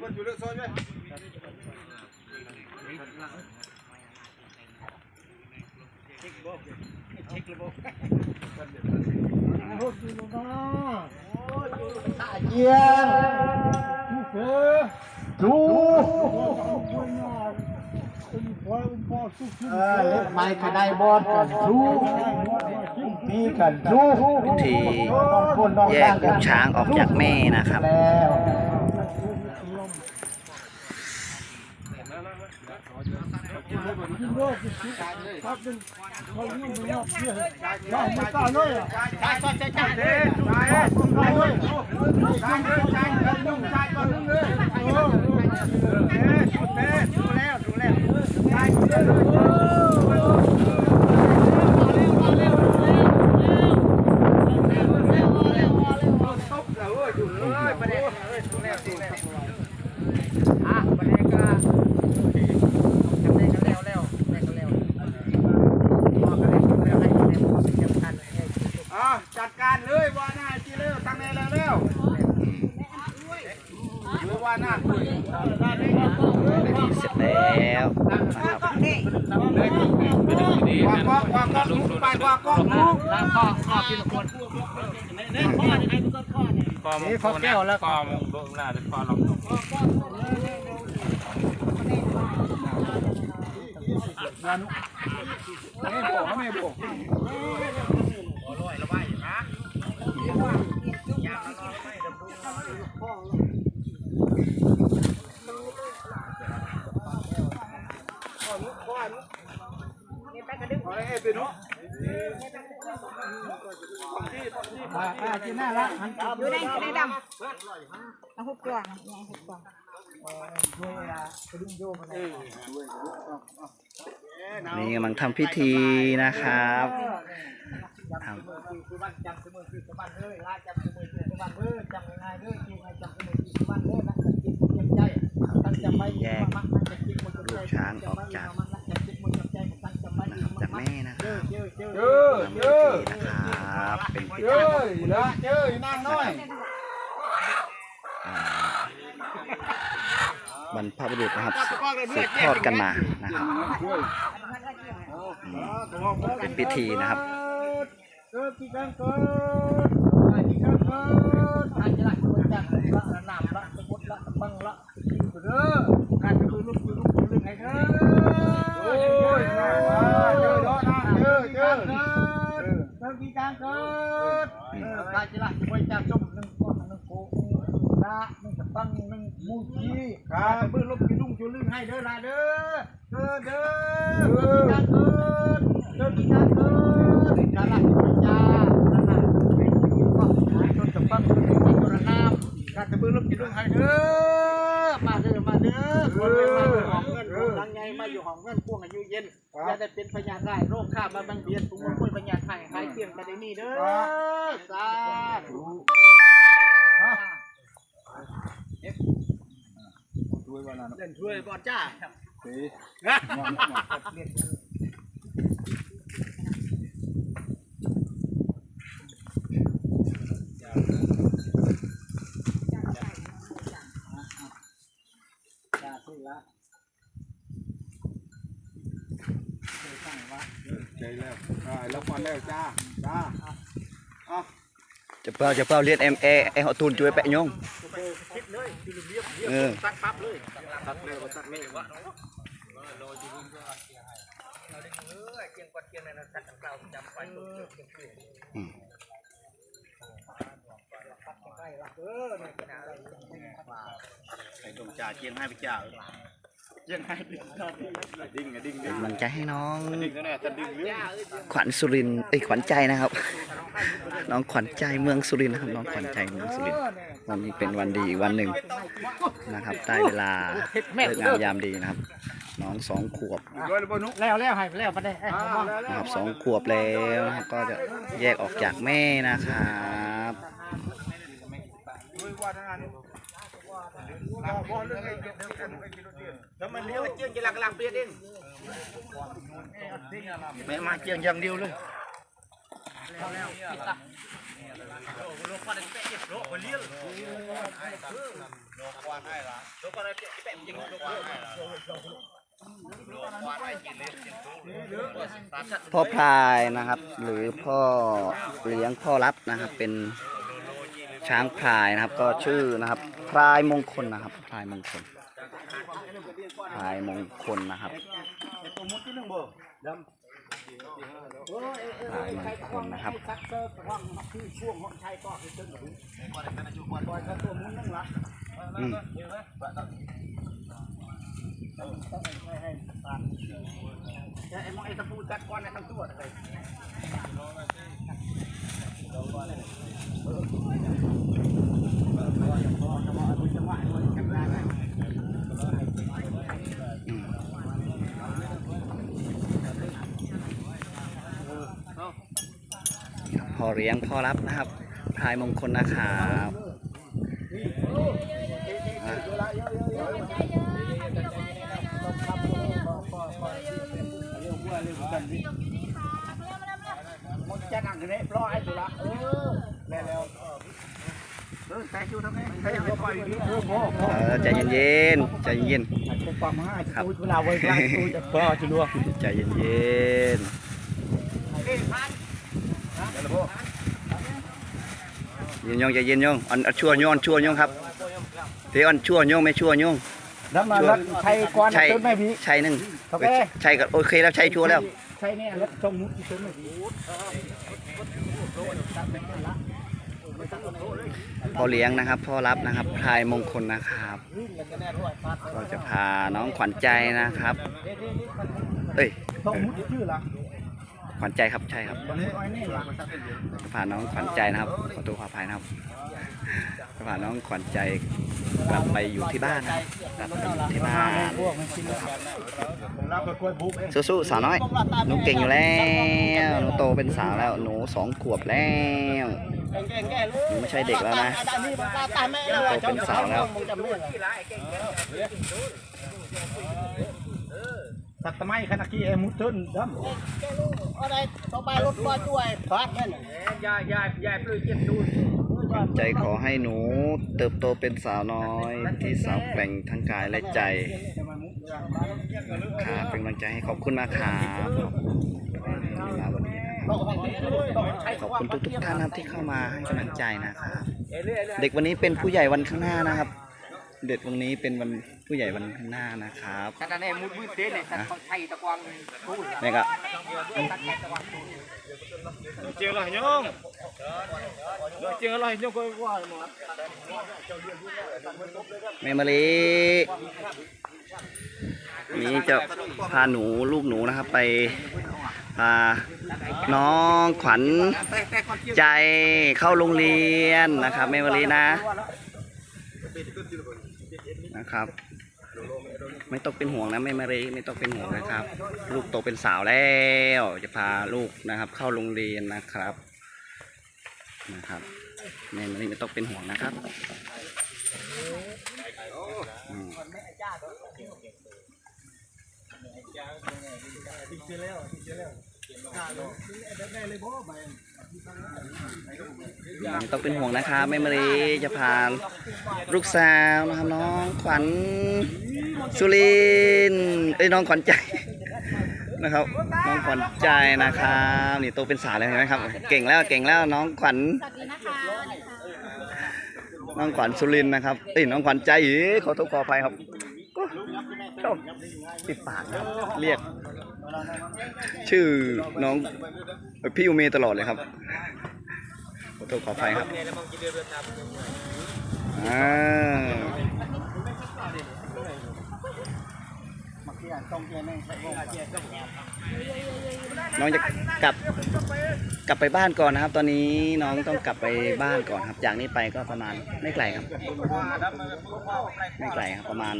คนอยู่เรื่องซอยไหมเจียงจูเออเล็กไม้กระไดบอดกันจูมีกันจูที่แยกลูกช้างออกจากแม่นะครับ แล้ว อ่าจัดการเลยว่าหน้าจีเร็วตั้งแน่แล้วเร็วหรือว่าหน้าคุย ดีเสร็จแล้ วนะครับวางกล้องวางกล้องลุกไปวางกล้องลุกคอมคอแก้วแล้วคอมเบิ่งหน้าจะคอลองไม่บอกไม่บอก ป้าจีน่ารักหันกลับ อยู่ในในดำเอาหุบกล่องยายหุบกล่องด้วยอะกระดุมโยมอะไรนี่กำลังทำพิธีนะครับทคือบ้านจำเสมอคือสบันเลยลาจำเสมอคือสบันเลยจำง่ายๆเลยคือไงจำเสมอคือสบันเลยนะจำจิตจำใจตั้งจำไปมักจำจิตจำใจจำจิตจำใจจำใจตั้งจำไปำจากแม่นะคเจรัอบเจอเจอเจอทำเจพิอธีนะครับเป็นพิเจธีอละเจอนั่งน้อยอ่าบรรพบุรุษนะครับสืบทอดกันมานะครับอืมเป็นพิธีนะครับ เกิดที่กันเกิดที่กันเกิดอาจจะละคนจัดละนามละสมุดละบังละเด้อการคือลูกคือลูกคือไงเด้อ โอ้ยเจอเจอเจอเจอ เกิดที่กันเกิดการจะละคนจัดส้มหนึ่งก้อนหนึ่งโคละหนึ่งบังหนึ่งมูจีการเบื่อลูกคือลุงคือลึงให้เด้อละเด้อเกิดเด้อเกิดการเกิดเกิดที่กันเกิดการละคนจัดนะครับเป็นผู้ก็หาจนจะบังจนจะบังจนน้ำการจะเบื่อลูกคือลุงให้เด้อมาเด้อมาเด้อคนเป็นมาอยู่ห้องเงินดังไงมาอยู่ห้องเงินพวงอายุเย็นอย่าได้เป็นพยานได้โรคข้ามาบังเบียนปุงมุ้ยพยานไข่ไข่เที่ย งไปได้นี่เด้อสาธุด้วยวันนั้นเล่นช่วยบอลจ้าสีจ้าขึ้นละใจแล้วอ่าแล้วฟันแล้วจ้า จะเปล่าจะเปล่าเรียนเอ็มเอเอฮอตูนช่วยแปะยงเออตัดปั๊บเลยตัดเลยตัดไม่ว่าใส่ดมจ่าเจียงให้ไปจ่า ยงให้ดิ้งดิ้งดิ้งเป็นกำลังใจให้น้องดิ้งแน่จะดิ้งเรื่องขวัญสุรินทร์เอ้ยขวัญใจนะครับ น้องขวัญใจเมืองสุรินทร์นะครับ น้องขวัญใจเมืองสุรินทร์วันนี้เป็นวันดีอีกวันหนึ่งนะครับได้เวลาเลิกงามยามดีนะครับ น้องสองขวบด้วยบนุกแล้วแล้วให้แล้วไปได้อ่าแล้วนะครับสองขวบแล้วนะครับก็จะแยกออกจากแม่นะครับ แล้วมันเลี้ยวเจียงจะหลักหลักเปลี่ยนเองแม่มาเจียงอย่างเดียวเลยพ่อพายนะครับ หรือพ่อเลี้ยงพ่อรับนะครับ เป็นช้างพายนะครับ ก็ชื่อนะครับ ลายมงคลนะครับพลายมงคลพลายมงคลนะครับพลายมงคลนะครับซักเซอร์ห้องที่ช่วงห้องชายก็คือเชิงกับปล่อยเขาตัวมุ้งนั่งละอืมให้ให้ปากจะไอ้มองไอ้ตะปูจัดก้อนในทั้งตัวเลย พ่อเลี้ยงพ่อรับนะครับพายมงคลนะครับอะมันจะนั่งกันเนี่ยรอไอ้ตัวละเออแล้วแล้ว เออแต่ชูทำไมใครอยากไปเออพ่อพ่อเออใจเย็นๆใจเย็นผมฟังมาจะพูดเวลาไว้กลางตัวจะพ่อจะรู้ๆใจเย็นๆเย็นยงใจเย็นยงอันอันชั่วโยงอันชั่วโยงครับเทอันชั่วโยงไม่ชั่วโยงแล้วมาลัดใช้ก้อนใช่ต้นไม่พี่ใช่หนึ่งโอเคใช่ก็โอเคแล้วใช่ชัวร์แล้วใช่เนี่ยแล้วตรงมุดที่ต้นไม่พี่ พ่อเลี้ยงนะครับพ่อรับนะครับพลายมงคลนะครับ ก็จะพาน้องขวัญใจนะครับ เอ้ยขวัญใจครับใช่ครับตรงนี้ไอ้นี่ละจะพาน้องขวัญใจนะครับขอตัวขออภัยนะครับจะพาน้องขวัญใจกลับไปอยู่ที่บ้านนะกลับไปอยู่ที่บ้านนกินแล้วเราไปกล้วยบุกเองสู้ๆสาวน้อยหนูเก่งอยู่แล้วหนูโตเป็นสาวแล้วหนูสองขวบแล้ว แก่แก่เลยหนูไม่ใช่เด็กแล้วนะนี่มันตายแม่แล้วโตเป็นสาวแล้วตัดทำไมขนาดที่เอมุดต้นดำอะไรต่อไปรถมาด้วยฟาดแม่นยายยายยายปลื้มเจ็บดูขวัญใจขอให้หนูเติบโตเป็นสาวน้อยที่สาวแกร่งทั้งกายและใจครับเป็นกำลังใจให้ขอบคุณมากครับเวลาวันนี้นะครับ ขอบคุณทุกๆท่านนะครับที่เข้ามาให้กำลังใจนะครับเด็กวันนี้เป็นผู้ใหญ่วันข้างหน้านะครับ เด็กวันนี้เป็นวันผู้ใหญ่วันข้างหน้านะครับแต่เนี่ยมุดมืดเต้นเนี่ยของไทยตะกวางตู้นี่ก็เจียวอะไรยงเจียวอะไรยงก็ว่าหมดแม่มะลินี่จะพาหนูลูกหนูนะครับไปพา น้องขวัญใจเข้าโรงเรียนนะครับแม่มะลินะนะครับ ไม่ต้องเป็นห่วงนะแม่มารีไม่ต้องเป็นห่วงนะครับ ลูกโตเป็นสาวแล้วจะพาลูกนะครับ เข้าโรงเรียนนะครับนะครับแม่มารีไม่ต้องเป็นห่วงนะครับ ไม่ต้องเป็นห่วงนะครับแม่มารีจะพาลูกสาวนะครับน้องขวัญสุรินทร์เอ้ยน้องขวัญใจนะครับน้องขวัญใจนะครับนี่โตเป็นสาวแล้วเห็นไหมครับ เก่งแล้วเก่งแล้วน้องขวัญสวัสดีนะคะสวัสดีค่ะน้องขวัญสุรินทร์นะครับเอ้ยน้องขวัญใจเอ้ยขอโทษขออภัยครับก็ชอบติดปากนะครับเรียก ชื่อน้องพี่อุเมตลอดเลยครับขอโทษขออภัยครับอ่าน้องจะกลับกลับไปบ้านก่อนนะครับ ตอนนี้น้องต้องกลับไปบ้านก่อนครับ จากนี้ไปก็ประมาณไม่ไกลครับ ไม่ไกลครับประมาณ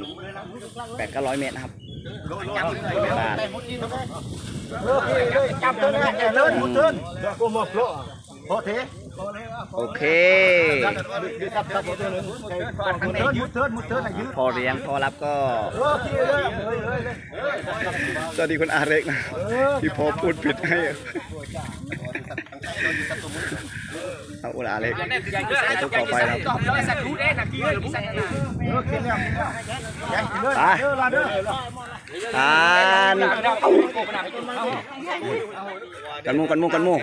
แปดเก้าร้อยเมตรนะครับ ไปบ้านจับตัวนี้แต่เลิศมุดต้นกูมาโผล่โผล่เทโอเคจับจับตัวนึงมุดต้นมุดต้นมุดต้นอะไรยืดพอเลี้ยงพอรับก็ สวัสดีคุณอาเร็กนะ ที่พอพูดผิดให้เอาอุลาเล็กเจ้าขอไฟครับเออกินแล้วกินแล้วอย่ากินเลยไป อ่านกันมูกันมูกันมู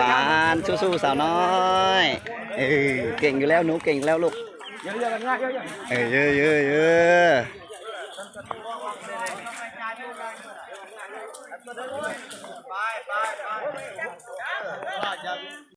ปานสู้ๆสาวน้อยเออเก่งอยู่แล้วหนูเก่งแล้วลูกเออเยอะเยอะๆเยอะไปไปไป